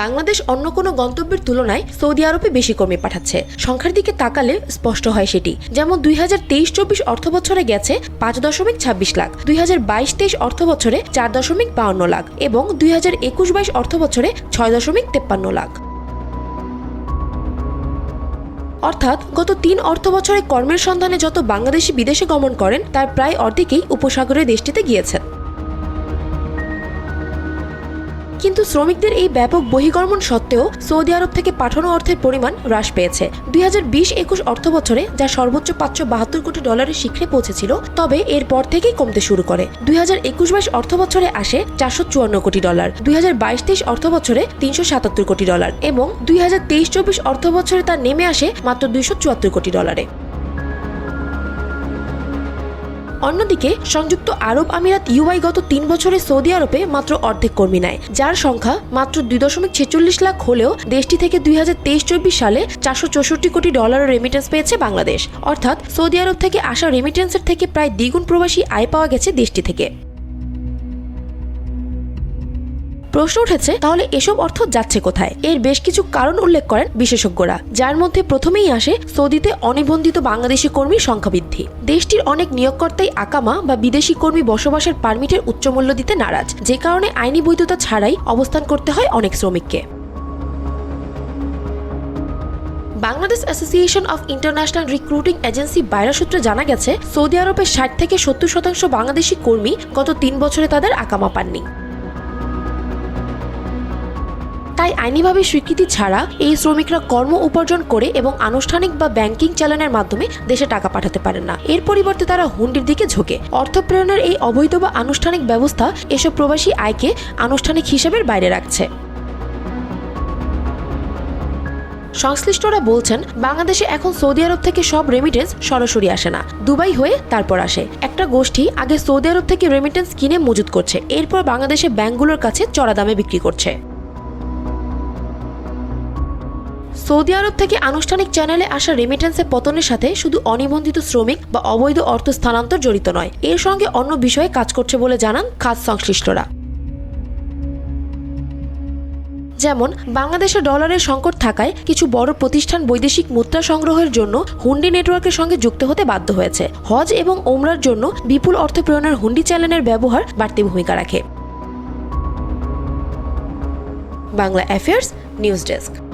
বাংলাদেশ অন্য কোনো গন্তব্যের তুলনায় সৌদি আরবে বেশি কর্মী পাঠাচ্ছে। সংখ্যার দিকে তাকালে স্পষ্ট হয় সেটি। যেমন দুই হাজার তেইশ চব্বিশ অর্থ বছরে গেছে পাঁচ দশমিক ছাব্বিশ লাখ, দুই হাজার বাইশ তেইশ অর্থ বছরে চার দশমিক বাউন্ন লাখ এবং দুই হাজার একুশ বাইশ অর্থ বছরে ছয় দশমিক তেপ্পান্ন লাখ। অর্থাৎ গত তিন অর্থ বছরে কর্মের সন্ধানে যত বাংলাদেশি বিদেশে গমন করেন, তার প্রায় অর্ধেকেই উপসাগরের দেশটিতে গিয়েছেন। কিন্তু শ্রমিকদের এই ব্যাপক বহির্গমন সত্ত্বেও সৌদি আরব থেকে পাঠানো অর্থের পরিমাণ হ্রাস পেয়েছে। দুই হাজার বিশ একুশ অর্থ বছরে যা সর্বোচ্চ পাঁচশো বাহাত্তর কোটি ডলারের শিখরে পৌঁছেছিল, তবে এরপর থেকেই কমতে শুরু করে। দুই হাজার একুশ বাইশ অর্থ বছরে আসে চারশো চুয়ান্ন কোটি ডলার, দুই হাজার বাইশ তেইশ অর্থ বছরে তিনশো সাতাত্তর কোটি ডলার এবং দুই হাজার তেইশ চব্বিশ অর্থ বছরে তা নেমে আসে মাত্র দুইশো চুয়াত্তর কোটি ডলারে। অন্যদিকে, সংযুক্ত আরব আমিরাত ইউআই গত তিন বছরে সৌদি আরবে মাত্র অর্ধেক কর্মী নেয়, যার সংখ্যা মাত্র দুই দশমিক ছেচল্লিশ লাখ হলেও দেশটি থেকে দুই হাজার তেইশ চব্বিশ সালে চারশো চৌষট্টি কোটি ডলারের রেমিটেন্স পেয়েছে বাংলাদেশ। অর্থাৎ সৌদি আরব থেকে আসা রেমিটেন্সের থেকে প্রায় দ্বিগুণ প্রবাসী আয় পাওয়া গেছে দেশটি থেকে। প্রশ্ন উঠেছে, তাহলে এসব অর্থ যাচ্ছে কোথায়? এর বেশ কিছু কারণ উল্লেখ করেন বিশেষজ্ঞরা, যার মধ্যে প্রথমেই আসে সৌদিতে অনিবন্ধিত বাংলাদেশি কর্মীর সংখ্যা বৃদ্ধি দেশটির অনেক নিয়োগকর্তাই আকামা বা বিদেশি কর্মী বসবাসের পারমিটের উচ্চ মূল্য দিতে নারাজ, যে কারণে আইনি বৈধতা ছাড়াই অবস্থান করতে হয় অনেক শ্রমিককে। Bangladesh association of international recruiting agency BAIRA সূত্রে জানা গেছে, সৌদি আরবের ষাট থেকে সত্তর শতাংশ বাংলাদেশি কর্মী গত তিন বছরে তাদের আকামা পাননি। তাই আইনিভাবে স্বীকৃতি ছাড়া এই শ্রমিকরা কর্ম উপার্জন করে এবং আনুষ্ঠানিক বা ব্যাংকিং চালানের মাধ্যমে দেশে টাকা পাঠাতে পারেন না। এর পরিবর্তে তারা হুন্ডির দিকে ঝোঁকে। অর্থ প্রেরণের এই অবৈধ বা আনুষ্ঠানিক ব্যবস্থা এসব প্রবাসী আয়কে আনুষ্ঠানিক হিসেবের বাইরে রাখছে। সংশ্লিষ্টরা বলছেন, বাংলাদেশে এখন সৌদি আরব থেকে সব রেমিটেন্স সরাসরি আসে না। দুবাই হয়ে তারপর আসে। একটা গোষ্ঠী আগে সৌদি আরব থেকে রেমিটেন্স কিনে মজুত করছে। এরপর বাংলাদেশে ব্যাংকগুলোর কাছে চড়া দামে বিক্রি করছে। সৌদি আরব থেকে আনুষ্ঠানিক চ্যানেলে আসা রেমিটেন্সের পতনের সাথে শুধু অনিবন্ধিত শ্রমিক বা অবৈধ অর্থ স্থানান্তর জড়িত নয়। এর সঙ্গে অন্য বিষয়ে কাজ করছে বলে জানান খাত সংশ্লিষ্টরা। যেমন, বাংলাদেশে ডলারের সংকট থাকায় কিছু বড় প্রতিষ্ঠান বৈদেশিক মুদ্রা সংগ্রহের জন্য হুন্ডি নেটওয়ার্কের সঙ্গে যুক্ত হতে বাধ্য হয়েছে। হজ এবং ওমরার জন্য বিপুল অর্থ প্রেরণের হুন্ডি চ্যানেলের ব্যবহার বাড়তি ভূমিকা রাখে। Bangla affairs news desk